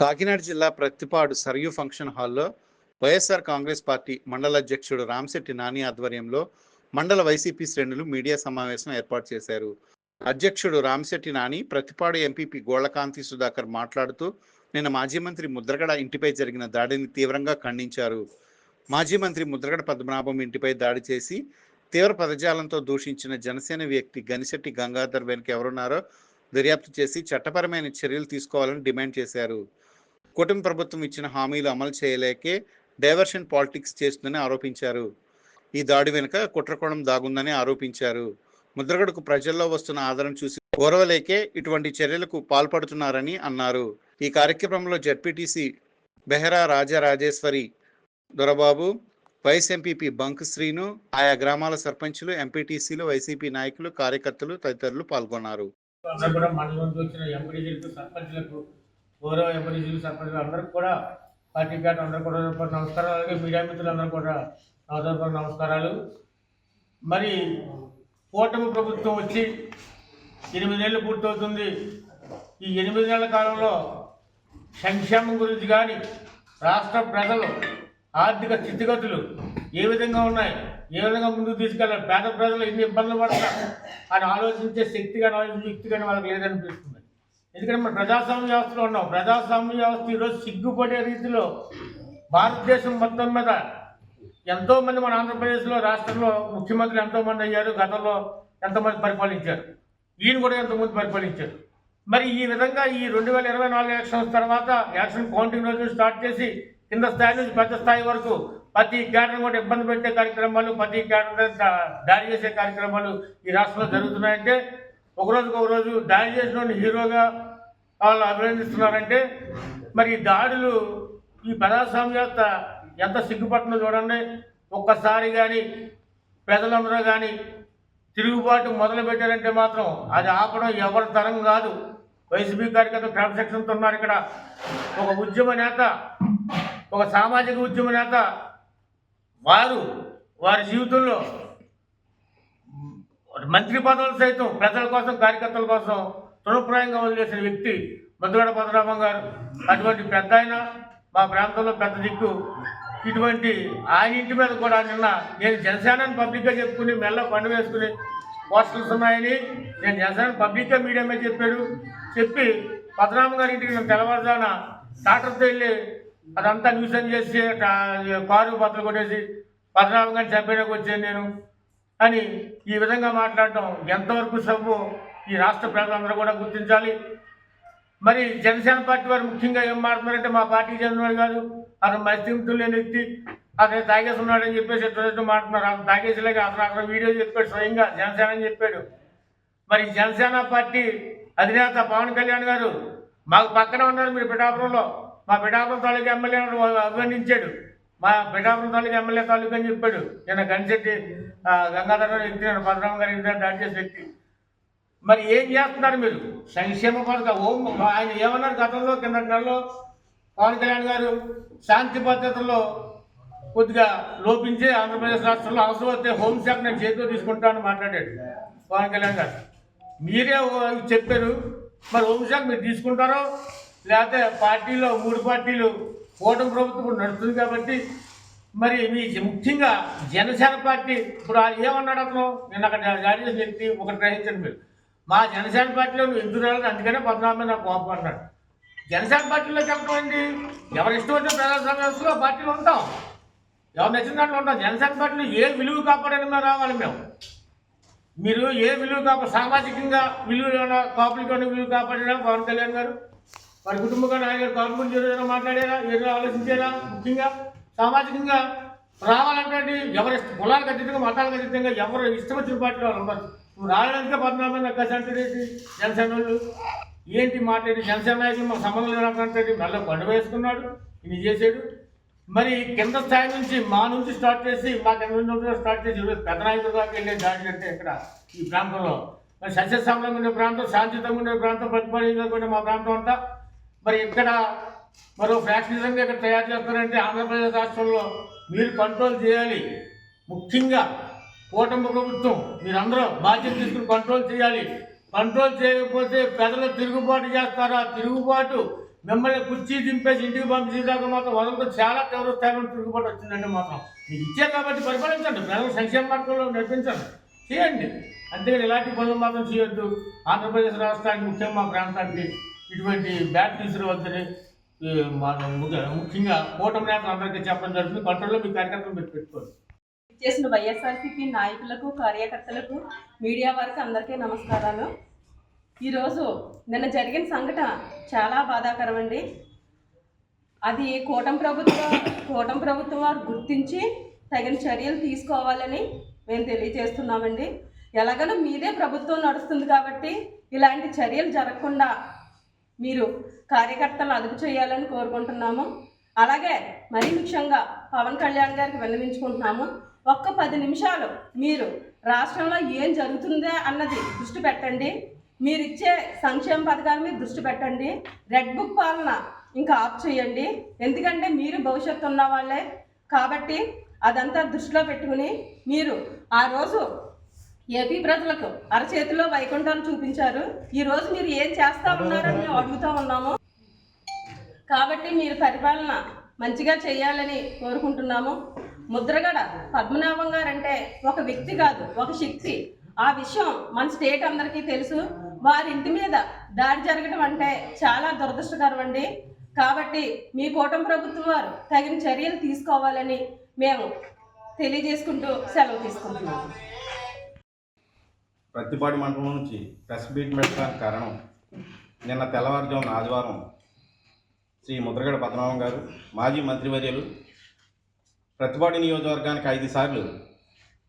కాకినాడ జిల్లా ప్రత్తిపాడు సరియు ఫంక్షన్ హాల్లో వైఎస్ఆర్ కాంగ్రెస్ పార్టీ మండల అధ్యక్షుడు రామశెట్టి నాని ఆధ్వర్యంలో మండల వైసీపీ శ్రేణులు మీడియా సమావేశం ఏర్పాటు చేశారు. అధ్యక్షుడు రామశెట్టి నాని ప్రతిపాడు ఎంపీపీ గోళ్ళకాంతి సుధాకర్ మాట్లాడుతూ నిన్న మాజీ మంత్రి ముద్రగడ ఇంటిపై జరిగిన దాడిని తీవ్రంగా ఖండించారు. మాజీ మంత్రి ముద్రగడ పద్మనాభం ఇంటిపై దాడి చేసి తీవ్ర పదజాలంతో దూషించిన జనసేన వ్యక్తి గనిశెట్టి గంగాధర్ వెనుక ఎవరున్నారో దర్యాప్తు చేసి చట్టపరమైన చర్యలు తీసుకోవాలని డిమాండ్ చేశారు. కూటమి ప్రభుత్వం ఇచ్చిన హామీలు అమలు చేయలేకే డైవర్షన్ పాలిటిక్స్ చేస్తుందని ఆరోపించారు. ఈ దాడి వెనుక కుట్రకోణం దాగుందని ఆరోపించారు. ముద్రగడకు ప్రజల్లో వస్తున్న ఆదరణ చూసి ఓర్వలేకే ఇటువంటి చర్యలకు పాల్పడుతున్నారని అన్నారు. ఈ కార్యక్రమంలో ZPTC Behara Rajarajeswari Dorababu vice MPP Bank Srinu ఆయా గ్రామాల సర్పంచులు ఎంపీటీసీలు వైసీపీ నాయకులు కార్యకర్తలు తదితరులు పాల్గొన్నారు. మండలం గౌరవ ఎంపీసీలు సర్పంచులు అందరికీ కూడా పార్టీ కార్డు అందరూ కూడా నమస్కారాలు అలాగే మీడియా మిత్రులందరూ కూడా నవతరపు నమస్కారాలు. మరి కూటమి ప్రభుత్వం వచ్చి ఎనిమిదేళ్ళు పూర్తవుతుంది. ఈ ఎనిమిది నెలల కాలంలో సంక్షేమం గురించి కానీ రాష్ట్ర ప్రజలు ఆర్థిక స్థితిగతులు ఏ విధంగా ఉన్నాయి ఏ విధంగా ముందుకు తీసుకెళ్ళాలి పేద ప్రజలు ఎన్ని ఇబ్బందులు పడతారు అని ఆలోచించే శక్తి కానీ ఆలోచించే యుక్తి కానీ వాళ్ళకి లేదనిపిస్తుంది. ఎందుకంటే మనం ప్రజాస్వామ్య వ్యవస్థలో ఉన్నాం. ప్రజాస్వామ్య వ్యవస్థ ఈరోజు సిగ్గుపడే రీతిలో భారతదేశం మొత్తం మీద ఎంతోమంది మన ఆంధ్రప్రదేశ్లో రాష్ట్రంలో ముఖ్యమంత్రులు ఎంతోమంది అయ్యారు గతంలో ఎంతమంది పరిపాలించారు. ఈయన కూడా ఎంతమంది పరిపాలించారు. మరి ఈ విధంగా ఈ రెండు వేల ఇరవై నాలుగు ఎలక్షన్స్ తర్వాత ఎలక్షన్ కౌంటింగ్ రోజు స్టార్ట్ చేసి కింద స్థాయి నుంచి పెద్ద స్థాయి వరకు ప్రతి కేటర్ని కూడా ఇబ్బంది పెట్టే కార్యక్రమాలు ప్రతి కేటర్ దాడి చేసే కార్యక్రమాలు ఈ రాష్ట్రంలో జరుగుతున్నాయంటే ఒక రోజుకు రోజు దాడి చేసిన హీరోగా వాళ్ళు అభినందిస్తున్నారంటే మరి దాడులు ఈ ప్రజాస్వామ్యత ఎంత సిగ్గుపడుతుందో చూడండి. ఒక్కసారి కానీ ప్రజలందరూ కానీ తిరుగుబాటు మొదలు పెట్టారంటే మాత్రం అది ఆపడం ఎవరి తరం కాదు. వైసీపీ కార్యకర్తలు క్రమశిక్షణతో ఉన్నారు ఇక్కడ. ఒక ఉద్యమ నేత ఒక సామాజిక ఉద్యమ నేత వారు వారి జీవితంలో మంత్రి పదవులు సైతం ప్రజల కోసం కార్యకర్తల కోసం తృణప్రాయంగా వదిలేసిన వ్యక్తి ముద్రగడ పద్మనాభం గారు. అటువంటి పెద్ద ఆయన మా ప్రాంతంలో పెద్ద దిక్కు. ఇటువంటి ఆయన ఇంటి మీద కూడా నిన్న నేను జనసేనని పబ్లిక్గా చెప్పుకుని మెల్ల పండు వేసుకుని పోస్టర్స్ ఉన్నాయని నేను జనసేన పబ్లిక్గా మీడియా మీద చెప్పాడు. చెప్పి పద్మనాభం గారి ఇంటికి నేను తెల్లవారుజాన డాక్టర్తో వెళ్ళి అదంతా న్యూసన్ చేసి కారు బద్దలు కొట్టేసి పద్మనాభం గారిని చంపేయడానికి వచ్చాను నేను అని ఈ విధంగా మాట్లాడటం ఎంతవరకు సబ్బు? ఈ రాష్ట్ర ప్రజలందరూ కూడా గుర్తించాలి. మరి జనసేన పార్టీ వారు ముఖ్యంగా ఏం మాట్లాడుతున్నారంటే మా పార్టీకి చెందినవాడు కాదు అతను మస్తింతులు లేని వ్యక్తి అతను తాగేసి ఉన్నాడని చెప్పేసి మాట్లాడుతున్నారు. అతను తాగేసిలాగా అతను అక్కడ వీడియో చెప్పాడు స్వయంగా జనసేన అని చెప్పాడు. మరి జనసేన పార్టీ అధినేత పవన్ కళ్యాణ్ గారు మాకు పక్కన ఉన్నారు మీరు పిఠాపురంలో. మా పిఠాపురం తాలూకా ఎమ్మెల్యే అభివర్ణించాడు. మా పిఠాపురం తాలూకా ఎమ్మెల్యే తాలూకా అని చెప్పాడు. నేను గణశెట్టి గంగాధర వ్యక్తి నేను పద్మనాభం గారి దాడి చేసే వ్యక్తి. మరి ఏం చేస్తున్నారు మీరు? సంక్షేమ పథకం. ఓం ఆయన ఏమన్నారు గతంలో కింద నెలలో? పవన్ కళ్యాణ్ గారు శాంతి భద్రతలో కొద్దిగా లోపించి ఆంధ్రప్రదేశ్ రాష్ట్రంలో అవసరం వస్తే హోంశాఖ నేను చేతిలో తీసుకుంటానని మాట్లాడాడు పవన్ కళ్యాణ్ గారు. మీరే చెప్పారు. మరి హోంశాఖ మీరు తీసుకుంటారో? లేకపోతే పార్టీలో మూడు పార్టీలు ఓటమి ప్రభుత్వం నడుస్తుంది కాబట్టి మరి మీ ముఖ్యంగా జనసేన పార్టీ ఇప్పుడు ఆ ఏమన్నాడు అతను? నేను అక్కడ జారీ చేసిన వ్యక్తి ఒకటి గ్రహించండి మీరు. మా జనసేన పార్టీలో నువ్వు ఎందుకు రాలేదు? అందుకనే పద్నాలుగు నా నాకు కోపం అన్నాడు జనసేన పార్టీలో చెప్పండి ఎవరి ఇష్టం వచ్చిన ప్రజాస్వామ్య పార్టీలో ఉంటాం. ఎవరు నచ్చిన దాంట్లో ఉంటాం. జనసేన పార్టీలో ఏ విలువ కాపాడని మేము రావాలి మేము. మీరు ఏ విలువ కాపా సామాజికంగా విలువ కాపులకి ఉన్న విలువ కాపాడారా? పవన్ కళ్యాణ్ గారు? వారి కుటుంబంగా నాయన కాపులు కాపు ఏదైనా మాట్లాడారా? ఏదైనా ఆలోచించారా? ముఖ్యంగా సామాజికంగా రావాలంటే ఎవరి కులాలకు అతీతంగా మతాలకు అతీతంగా ఎవరు ఇష్టం వచ్చిన పార్టీలో వాళ్ళు నువ్వు రావడానికే పద్నాలుగు మంది అక్క ఏంటి? జనసేన వాళ్ళు? ఏంటి మాట్లాడి జనసేన నాయకులు మాకు సంబంధం లేదంటే మళ్ళీ బండ వేసుకున్నాడు ఇది చేశాడు. మరి కింద స్థాయి నుంచి మా నుంచి స్టార్ట్ చేసి మా కింద నుంచి స్టార్ట్ చేసి పెద్ద నాయకుల దాకా వెళ్ళే దాడి అంటే ఇక్కడ ఈ ప్రాంతంలో. మరి సస్యశ్యామలంగా ఉండే ప్రాంతం శాంతియుతంగా ఉండే ప్రాంతం ప్రతిపాదించగా ఉండే మా ప్రాంతం అంతా. మరి ఇక్కడ మరో ఫ్యాక్షనిజంగా ఇక్కడ తయారు చేస్తారంటే ఆంధ్రప్రదేశ్ రాష్ట్రంలో మీరు కంట్రోల్ చేయాలి. ముఖ్యంగా కూటమి ప్రభుత్వం మీరందరూ బాధ్యత తీసుకుని కంట్రోల్ చేయాలి. కంట్రోల్ చేయకపోతే ప్రజలు తిరుగుబాటు చేస్తారా? తిరుగుబాటు మిమ్మల్ని కుర్చీ దింపేసి ఇంటికి పంపించేదాకా మాత్రం వదలతో చాలా తీవ్ర స్థాయిలో తిరుగుబాటు వచ్చిందండి మాత్రం. మీకు ఇచ్చే కాబట్టి పరిపాలించండి. ప్రజల సంక్షేమ మార్గంలో నడిపించండి. చేయండి. అంతేగాని ఇలాంటి పనులు మాత్రం చేయొద్దు. ఆంధ్రప్రదేశ్ రాష్ట్రానికి ముఖ్యంగా మా ప్రాంతానికి ఇటువంటి బ్యాట్ తీసుకురావద్దని ముఖ్యంగా కూటమి నేతలు అందరికీ చెప్పడం జరుగుతుంది. కంట్రోల్లో మీ కార్యకర్తలు పెట్టుకోండి. చేసిన వైఎస్ఆర్సీపీ నాయకులకు కార్యకర్తలకు మీడియా వారికి అందరికీ నమస్కారాలు. ఈరోజు నిన్న జరిగిన సంఘటన చాలా బాధాకరం అండి అది కూటమి ప్రభుత్వం కూటమి ప్రభుత్వం వారు గుర్తించి తగిన చర్యలు తీసుకోవాలని మేము తెలియజేస్తున్నామండి. ఎలాగనో మీదే ప్రభుత్వం నడుస్తుంది కాబట్టి ఇలాంటి చర్యలు జరగకుండా మీరు కార్యకర్తలు అదుపు చేయాలని కోరుకుంటున్నాము. అలాగే మరీ ముఖ్యంగా పవన్ కళ్యాణ్ గారికి విన్నవించుకుంటున్నాము. ఒక్క పది నిమిషాలు మీరు రాష్ట్రంలో ఏం జరుగుతుందే అన్నది దృష్టి పెట్టండి. మీరు ఇచ్చే సంక్షేమ పథకాల మీద దృష్టి పెట్టండి. రెడ్ బుక్ పాలన ఇంకా ఆఫ్ చేయండి. ఎందుకంటే మీరు భవిష్యత్తు ఉన్న వాళ్ళే. కాబట్టి అదంతా దృష్టిలో పెట్టుకుని మీరు ఆ రోజు ఏపీ ప్రజలకు అరచేతిలో వైకుంఠాన్ని చూపించారు. ఈ రోజు మీరు ఏం చేస్తా ఉన్నారని మేము అడుగుతా ఉన్నాము. కాబట్టి మీరు పరిపాలన మంచిగా చేయాలని కోరుకుంటున్నాము. ముద్రగడ పద్మనాభం గారు అంటే ఒక వ్యక్తి కాదు ఒక శక్తి. ఆ విషయం మన స్టేట్ అందరికీ తెలుసు. వారి ఇంటి మీద దాడి జరగడం అంటే చాలా దురదృష్టకరం అండి. కాబట్టి మీ కూటమి ప్రభుత్వం వారు తగిన చర్యలు తీసుకోవాలని మేము తెలియజేసుకుంటూ సెలవు తీసుకుంటున్నాము. ప్రతిపాడి మండలం నుంచి ప్రెస్ మీట్ పెట్టడానికి కారణం నిన్న తెల్లవారుజామున ఆదివారం శ్రీ ముద్రగడ పద్మనాభం గారు మాజీ మంత్రివర్యులు ప్రతిపాటి నియోజకవర్గానికి ఐదు సార్లు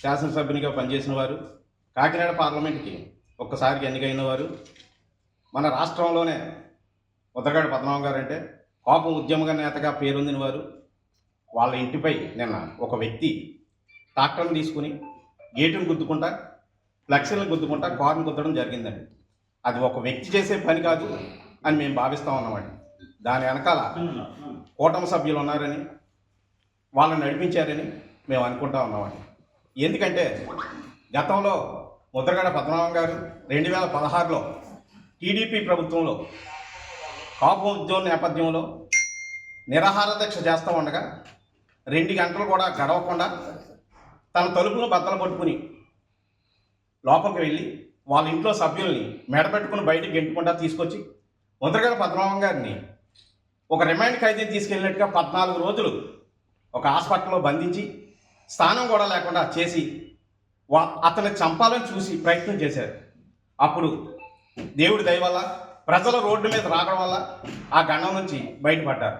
శాసనసభ్యునిగా పనిచేసిన వారు కాకినాడ పార్లమెంట్కి ఒక్కసారికి ఎన్నికైన వారు మన రాష్ట్రంలోనే ముద్రగడ పద్మనాభం గారు అంటే కోపం ఉద్యమ నేతగా పేరొందిన వారు వాళ్ళ ఇంటిపై నిన్న ఒక వ్యక్తి ట్రాక్టర్ని తీసుకుని గేటును గుద్దుకుంటా లక్షలు గుద్దుకుంటా కార్ను గుద్దడం జరిగిందండి. అది ఒక వ్యక్తి చేసే పని కాదు అని మేము భావిస్తూ ఉన్నామండి. దాని వెనకాల కూటమి సభ్యులు ఉన్నారని వాళ్ళని నడిపించారని మేము అనుకుంటా ఉన్నామండి. ఎందుకంటే గతంలో ముద్రగడ పద్మనాభం గారు రెండు వేల పదహారులో టీడీపీ ప్రభుత్వంలో కాపు ఉద్యోగ నేపథ్యంలో నిరాహార దీక్ష చేస్తూ ఉండగా రెండు గంటలు కూడా గడవకుండా తన తలుపును బద్దలు పట్టుకుని లోపలికి వెళ్ళి వాళ్ళ ఇంట్లో సభ్యుల్ని మెడపెట్టుకుని బయటికి గెంటుకుంటా తీసుకొచ్చి ముద్రగడ పద్మనాభం గారిని ఒక రిమాండ్ ఖైదీ తీసుకెళ్ళినట్టుగా పద్నాలుగు రోజులు ఒక హాస్పిటల్లో బంధించి స్థానం కూడా లేకుండా చేసి వా అతన్ని చంపాలని చూసి ప్రయత్నం చేశారు. అప్పుడు దేవుడి దయ వల్ల ప్రజల రోడ్డు మీద రావడం వల్ల ఆ గండం నుంచి బయటపడ్డారు.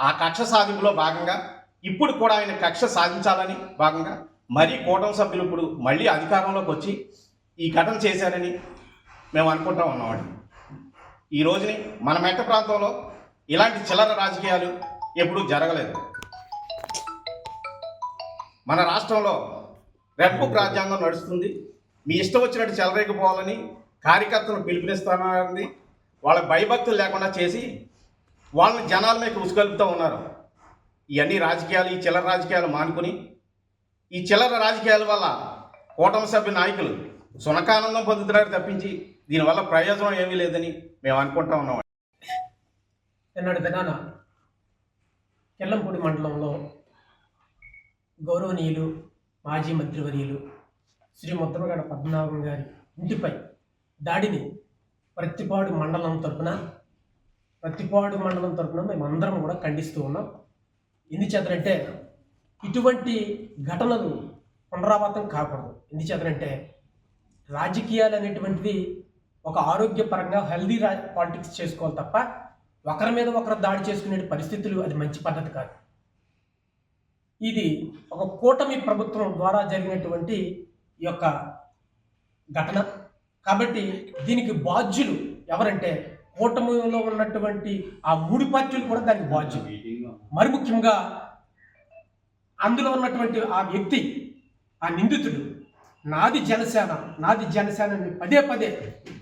ఆ కక్ష సాధింపులో భాగంగా ఇప్పుడు కూడా ఆయన కక్ష సాధించాలని భాగంగా మరీ కూటమి సభ్యులు ఇప్పుడు మళ్ళీ అధికారంలోకి వచ్చి ఈ ఘటన చేశారని మేము అనుకుంటా ఉన్నామండి. ఈ రోజుని మన మెట్ట ప్రాంతంలో ఇలాంటి చిల్లర రాజకీయాలు ఎప్పుడూ జరగలేదు. మన రాష్ట్రంలో రెడ్బుక్ రాజ్యాంగం నడుస్తుంది. మీ ఇష్టం వచ్చినట్టు చెలరేకపోవాలని కార్యకర్తలు పిలుపునిస్తానని వాళ్ళ భయభక్తులు లేకుండా చేసి వాళ్ళని జనాల మీద ఉసుగలుపుతూ ఉన్నారు. ఇవన్నీ రాజకీయాలు ఈ చిల్లర రాజకీయాలు మానుకుని ఈ చిల్లర రాజకీయాల వల్ల కూటమి సభ్య నాయకులు సునకానందం పొందుతున్నారు తప్పించి దీనివల్ల ప్రయోజనం ఏమీ లేదని మేము అనుకుంటా ఉన్నాం. నిన్నటి దినాన కెల్లంపూడి మండలంలో గౌరవనీయులు మాజీ మంత్రివర్యులు శ్రీ ముద్రగడ పద్మనాభం గారి ఇంటిపై దాడిని ప్రతిపాడు మండలం తరపున ప్రతిపాడు మండలం తరపున మేమందరం కూడా ఖండిస్తూ ఉన్నాం. ఎందుచేతంటే ఇటువంటి ఘటనలు పునరావృతం కాకూడదు. ఎందుచేతనంటే రాజకీయాలు అనేటువంటిది ఒక ఆరోగ్యపరంగా హెల్దీ రా పాలిటిక్స్ చేసుకోవాలి తప్ప ఒకరి మీద ఒకరు దాడి చేసుకునే పరిస్థితులు అది మంచి పద్ధతి కాదు. ఇది ఒక కూటమి ప్రభుత్వం ద్వారా జరిగినటువంటి ఈ యొక్క ఘటన. కాబట్టి దీనికి బాధ్యులు ఎవరంటే కూటమిలో ఉన్నటువంటి ఆ మూడు పార్టీలు కూడా దానికి బాధ్యులు. మరి ముఖ్యంగా అందులో ఉన్నటువంటి ఆ వ్యక్తి ఆ నిందితుడు నాది జనసేన నాది జనసేనని పదే పదే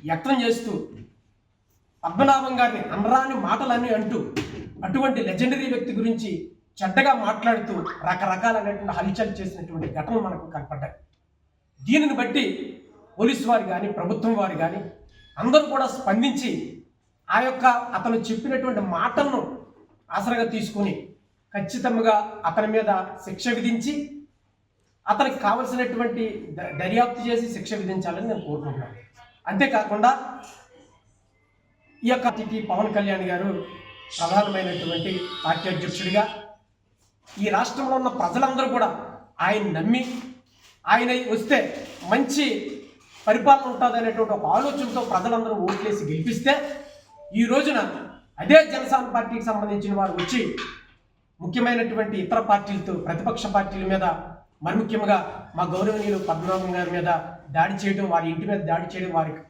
వ్యక్తం చేస్తూ పద్మనాభం గారిని అనరాని మాటలన్నీ అంటూ అటువంటి లెజెండరీ వ్యక్తి గురించి చెడ్డగా మాట్లాడుతూ రకరకాలైనటువంటి హల్చల్ చేసినటువంటి ఘటనలు మనకు కనపడ్డాయి. దీనిని బట్టి పోలీసు వారు కానీ ప్రభుత్వం వారు కానీ అందరూ కూడా స్పందించి ఆ యొక్క అతను చెప్పినటువంటి మాటలను ఆసరగా తీసుకుని ఖచ్చితంగా అతని మీద శిక్ష విధించి అతనికి కావలసినటువంటి ద- దర్యాప్తు చేసి శిక్ష విధించాలని నేను కోరుకుంటున్నాను. అంతేకాకుండా ఈ యొక్క అతిథి పవన్ కళ్యాణ్ గారు ప్రధానమైనటువంటి పార్టీ అధ్యక్షుడిగా ఈ రాష్ట్రంలో ఉన్న ప్రజలందరూ కూడా ఆయన నమ్మి ఆయన వస్తే మంచి పరిపాలన ఉంటుంది అనేటువంటి ఒక ఆలోచనతో ప్రజలందరూ ఓట్లేసి గెలిపిస్తే ఈ రోజున అదే జనసేన పార్టీకి సంబంధించిన వారు వచ్చి ముఖ్యమైనటువంటి ఇతర పార్టీలతో ప్రతిపక్ష పార్టీల మీద మరి ముఖ్యంగా మా గౌరవనీయులు పద్మనాభం గారి మీద దాడి చేయడం వారి ఇంటి మీద దాడి చేయడం వారికి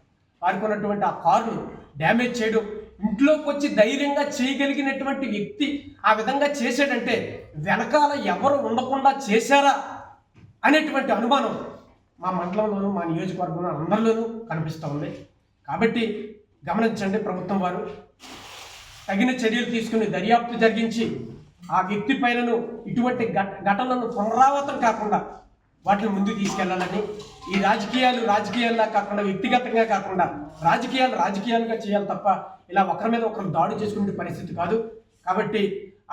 వారికి ఉన్నటువంటి ఆ కారును డ్యామేజ్ చేయడం ఇంట్లోకి వచ్చి ధైర్యంగా చేయగలిగినటువంటి వ్యక్తి ఆ విధంగా చేశాడంటే వెనకాల ఎవరు ఉండకుండా చేశారా అనేటువంటి అనుమానం మా మండలంలోనూ మా నియోజకవర్గంలో అందరిలోనూ కనిపిస్తూ ఉంది. కాబట్టి గమనించండి ప్రభుత్వం వారు తగిన చర్యలు తీసుకుని దర్యాప్తు జరిగించి ఆ వ్యక్తి పైనను ఇటువంటి ఘట ఘటనలను పునరావృతం కాకుండా వాటిని ముందుకు తీసుకెళ్ళాలని ఈ రాజకీయాలు రాజకీయాల్లా కాకుండా వ్యక్తిగతంగా కాకుండా రాజకీయాలు రాజకీయాలుగా చేయాలి తప్ప ఇలా ఒకరి మీద ఒకరు దాడి చేసుకునే పరిస్థితి కాదు. కాబట్టి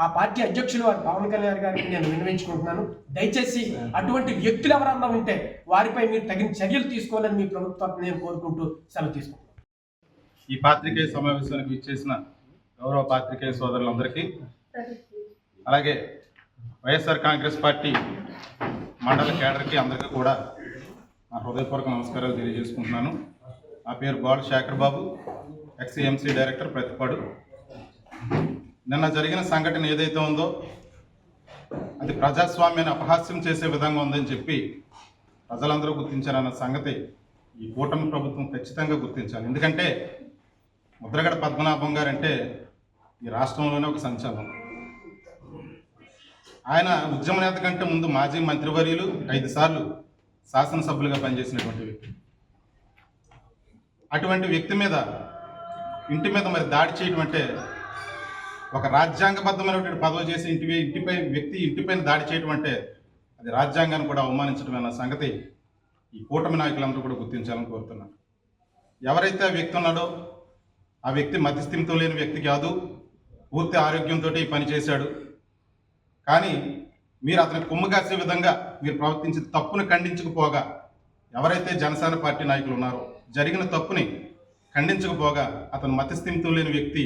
ఆ పార్టీ అధ్యక్షులు వారు పవన్ కళ్యాణ్ గారికి నేను విన్నవించుకుంటున్నాను. దయచేసి అటువంటి వ్యక్తులు ఎవరన్నా ఉంటే వారిపై మీరు తగిన చర్యలు తీసుకోవాలని మీ ప్రభుత్వాన్ని నేను కోరుకుంటూ సెలవు తీసుకుంటున్నాను. ఈ పాత్రికేయ సమావేశానికి ఇచ్చేసిన గౌరవ పాత్రికేయ సోదరులందరికీ అలాగే వైఎస్ఆర్ కాంగ్రెస్ పార్టీ మండల కేడర్కి అందరికీ కూడా నా హృదయపూర్వక నమస్కారాలు తెలియజేసుకుంటున్నాను. నా పేరు గోడ శేఖర్ బాబు ఎక్స్ఎంసీ డైరెక్టర్ ప్రతిపాడు. నిన్న జరిగిన సంఘటన ఏదైతే ఉందో అది ప్రజాస్వామ్యాన్ని అపహాస్యం చేసే విధంగా ఉందని చెప్పి ప్రజలందరూ గుర్తించారన్న సంగతి ఈ కూటమి ప్రభుత్వం ఖచ్చితంగా గుర్తించాలి. ఎందుకంటే ముద్రగడ పద్మనాభం గారు అంటే ఈ రాష్ట్రంలోనే ఒక సంచలనం. ఆయన ఉద్యమ నేత కంటే ముందు మాజీ మంత్రివర్యులు ఐదు సార్లు శాసనసభ్యులుగా పనిచేసినటువంటి వ్యక్తి. అటువంటి వ్యక్తి మీద ఇంటి మీద మరి దాడి చేయడం అంటే ఒక రాజ్యాంగబద్ధమైనటువంటి పదవి చేసి ఇంటి ఇంటిపై వ్యక్తి ఇంటిపైన దాడి చేయడం అంటే అది రాజ్యాంగాన్ని కూడా అవమానించడం అన్న సంగతి ఈ కూటమి నాయకులందరూ కూడా గుర్తించాలని కోరుతున్నాను. ఎవరైతే ఆ వ్యక్తి ఉన్నాడో ఆ వ్యక్తి మధ్యస్థిమితో లేని వ్యక్తి కాదు పూర్తి ఆరోగ్యంతో ఈ పని చేశాడు. కానీ మీరు అతని కొమ్ము కాసే విధంగా మీరు ప్రవర్తించి తప్పును ఖండించకపోగా ఎవరైతే జనసేన పార్టీ నాయకులు ఉన్నారో జరిగిన తప్పుని ఖండించకపోగా అతను మతస్థిమితం లేని వ్యక్తి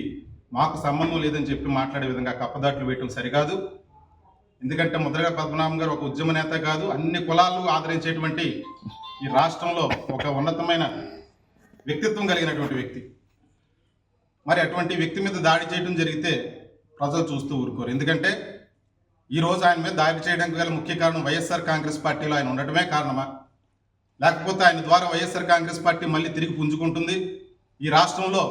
మాకు సంబంధం లేదని చెప్పి మాట్లాడే విధంగా కప్పదాట్లు వేయటం సరికాదు. ఎందుకంటే ముద్రగడ పద్మనాభం గారు ఒక ఉద్యమ నేత కాదు అన్ని కులాలు ఆదరించేటువంటి ఈ రాష్ట్రంలో ఒక ఉన్నతమైన వ్యక్తిత్వం కలిగినటువంటి వ్యక్తి. మరి అటువంటి వ్యక్తి మీద దాడి చేయడం జరిగితే ప్రజలు చూస్తూ ఊరుకోరు. ఎందుకంటే ఈ రోజు ఆయన మీద దాడి చేయడానికి గల ముఖ్య కారణం వైఎస్ఆర్ కాంగ్రెస్ పార్టీలో ఆయన ఉండటమే కారణమా? లేకపోతే ఆయన ద్వారా వైఎస్ఆర్ కాంగ్రెస్ పార్టీ మళ్ళీ తిరిగి పుంజుకుంటుంది? ఈ రాష్ట్రంలో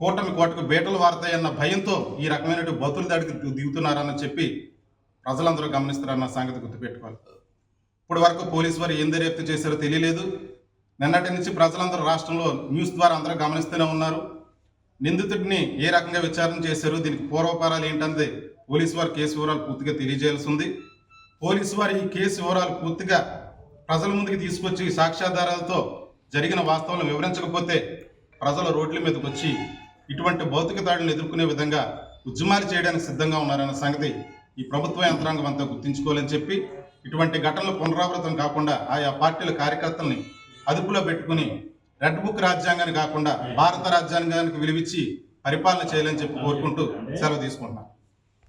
కూటమి కోటకు బేటలు వారతాయన్న భయంతో ఈ రకమైన బతులు దాడికి దిగుతున్నారని చెప్పి ప్రజలందరూ గమనిస్తారన్న సంగతి గుర్తుపెట్టుకోవాలి. ఇప్పటి వరకు పోలీసు వారు ఏం దర్యాప్తు చేశారో తెలియలేదు. నిన్నటి నుంచి ప్రజలందరూ రాష్ట్రంలో న్యూస్ ద్వారా అందరూ గమనిస్తూనే ఉన్నారు. నిందితుడిని ఏ రకంగా విచారణ చేశారు? దీనికి పూర్వపరాలు ఏంటన్నది పోలీసు వారి కేసు వివరాలు పూర్తిగా తెలియజేయాల్సి ఉంది. పోలీసు వారి ఈ కేసు వివరాలు పూర్తిగా ప్రజల ముందుకు తీసుకొచ్చి సాక్ష్యాధారాలతో జరిగిన వాస్తవాలను వివరించకపోతే ప్రజలు రోడ్ల మీదకి వచ్చి ఇటువంటి భౌతిక దాడులను ఎదుర్కొనే విధంగా ఉద్యమాలు చేయడానికి సిద్ధంగా ఉన్నారన్న సంగతి ఈ ప్రభుత్వ యంత్రాంగం అంతా గుర్తుంచుకోవాలని చెప్పి ఇటువంటి ఘటనలు పునరావృతం కాకుండా ఆయా పార్టీల కార్యకర్తల్ని అదుపులో పెట్టుకుని రెడ్ బుక్ రాజ్యాంగాన్ని కాకుండా భారత రాజ్యాంగానికి విలువిచ్చి పరిపాలన చేయాలని చెప్పి కోరుకుంటూ సెలవు తీసుకుంటున్నాను